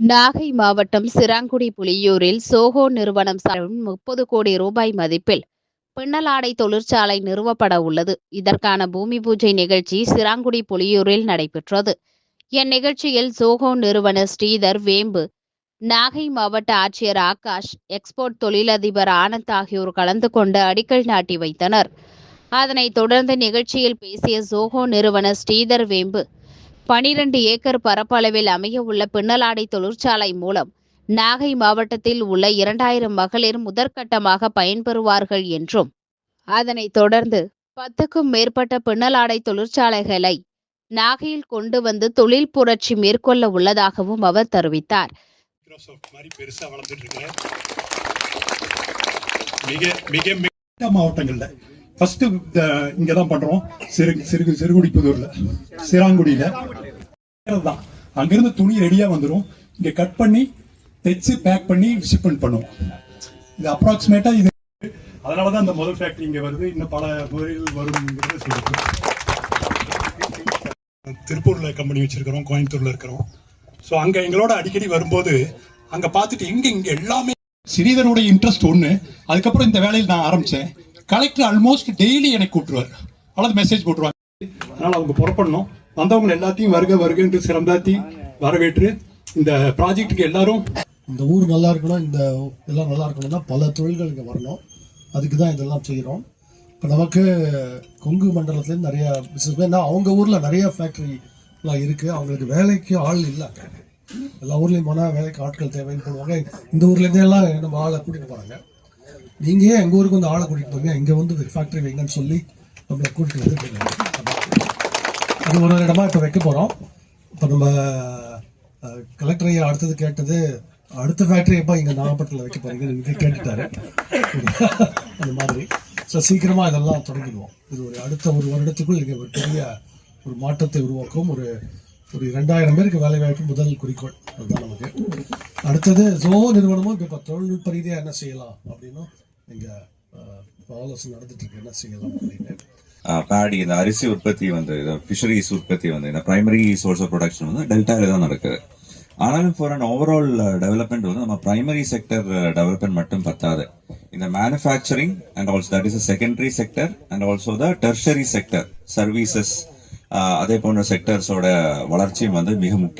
நாகை மாவட்டம் சிராங்குடி புலியூரில் சோஹோ நிறுவனம் சார்பில் முப்பது கோடி ரூபாய் மதிப்பில் பின்னலாடை தொழிற்சாலை நிறுவப்பட உள்ளது. இதற்கான பூமி பூஜை நிகழ்ச்சி சிராங்குடி புலியூரில் நடைபெற்றது. இந்நிகழ்ச்சியில் சோஹோ நிறுவன ஸ்ரீதர் வேம்பு நாகை மாவட்ட ஆட்சியர் ஆகாஷ் எக்ஸ்போர்ட் தொழிலதிபர் ஆனந்த் ஆகியோர் கலந்து கொண்டு அடிக்கல் நாட்டி வைத்தனர். அதனைத் தொடர்ந்து நிகழ்ச்சியில் பேசிய சோஹோ நிறுவன ஸ்ரீதர் வேம்பு பனிரெண்டு ஏக்கர் பரப்பளவில் அமைய உள்ள பின்னலாடை தொழிற்சாலை மூலம் நாகை மாவட்டத்தில் உள்ள இரண்டாயிரம் மகளிர் முதற்கட்டமாக பயன்பெறுவார்கள் என்றும் அதனைத் தொடர்ந்து பத்துக்கும் மேற்பட்ட பின்னலாடை தொழிற்சாலைகளை நாகையில் கொண்டு வந்து தொழில் புரட்சி மேற்கொள்ள உள்ளதாகவும் அவர் தெரிவித்தார் மிக மிக மிக மாவட்டங்கள்ல ஃபர்ஸ்ட் இங்க தான் பண்றோம். சிறு சிறு சிறுகுடிப்புதூர்ல சிராங்குடியில. தான் அங்கிருந்து துணி ரெடியா வந்துடும் இங்க கட் பண்ணி தைச்சு பேக் பண்ணி ஷிப்மெண்ட் பண்ணுவோம். இது அப்ராக்சிமேட்டா இது. அதனாலதான் இந்த முதல் ஃபேக்டரி இங்க வருது. இன்னும் பல முறைகள் வரும்ங்கிறது சொல்லுது திருப்பூர்ல கம்பெனி வச்சிருக்கிறோம். கோயம்புத்தூர்ல இருக்கிறோம். ஸோ அங்க எங்களோட அடிக்கடி வரும்போது அங்க பார்த்துட்டு இங்க இங்க எல்லாமே. சிறிதனுடைய இன்ட்ரெஸ்ட் ஒண்ணு. அதுக்கப்புறம் இந்த வேலையில் நான் ஆரம்பிச்சேன். கலெக்டர் ஆல்மோஸ்ட் டெய்லி எனக்கு கூட்டுருவார் அவ்வளவு மெசேஜ் போட்டுருவாங்க. அதனால அவங்க புறப்படணும். வந்தவங்க எல்லாத்தையும் வருக வருகன்று சிறந்தாத்தி வரவேற்று இந்த ப்ராஜெக்ட்டுக்கு எல்லாரும் இந்த ஊர் நல்லா இருக்கணும் இந்த எல்லாம் நல்லா இருக்கணும்னா பல தொழில்கள் இங்கே வரணும். அதுக்கு தான் இதெல்லாம் செய்கிறோம் இப்போ நமக்கு கொங்கு மண்டலத்துலேருந்து நிறைய பிஸ்னஸ் ஏன்னா அவங்க ஊரில் நிறைய ஃபேக்ட்ரிலாம் இருக்குது அவங்களுக்கு வேலைக்கு ஆள் இல்லை. எல்லா ஊர்லேயும் போனால் வேலைக்கு ஆட்கள் தேவைன்னு போடுவாங்க. இந்த ஊர்லேருந்தே எல்லாம் நம்ம ஆளை கூட்டிகிட்டு போகிறாங்க நீங்கள் ஏன் எங்கள் ஊருக்கு வந்து ஆளை கூட்டிகிட்டு போங்க இங்கே வந்து ஃபேக்ட்ரி வைங்கன்னு சொல்லி நம்மளை கூட்டிகிட்டு வந்து அது ஒரு இடமா இப்போ வைக்க போகிறோம் இப்போ நம்ம கலெக்டர் ஐயா அடுத்தது கேட்டது அடுத்த ஃபேக்ட்ரி எப்போ இங்கே நாகப்பட்டினத்தில் வைக்க போறீங்கன்னு இங்கே கேட்டுட்டாரு. அந்த மாதிரி. ஸோ சீக்கிரமாக இதெல்லாம் தொடங்கிடுவோம். இது ஒரு அடுத்த ஒரு வருடத்துக்குள் இங்கே ஒரு பெரிய ஒரு மாற்றத்தை உருவாக்கும். ஒரு ஒரு ரெண்டாயிரம் பேருக்கு வேலை வாய்ப்பு முதல் குறிக்கோள். அதுதான் நமக்கு. அடுத்தது ஜோ நிறுவனமும் இப்போ தொழில்நுட்ப ரீதியாக என்ன செய்யலாம் அப்படின்னும் இங்கே ஆலோசனை என்ன செய்யலாம் அப்படின்னு. பேடி இந்த அரிசி உற்பத்தி வந்து ஃபிஷரிஸ் உற்பத்தி வந்து இந்த பிரைமரி சோர்ஸ் ஆஃப் ப்ரொடக்ஷன் வந்து டெல்டாவில் தான் நடக்குது. ஆனாலும் ஃபார் அன் ஓவரால் டெவலப்மெண்ட் வந்து நம்ம பிரைமரி செக்டர் டெவலப்மெண்ட் மட்டும் பத்தாது. இந்த manufacturing and also that is a secondary sector and also the tertiary sector services அதே போன்ற செக்டர்ஸோட வளர்ச்சியும் வந்து மிக முக்கியம்.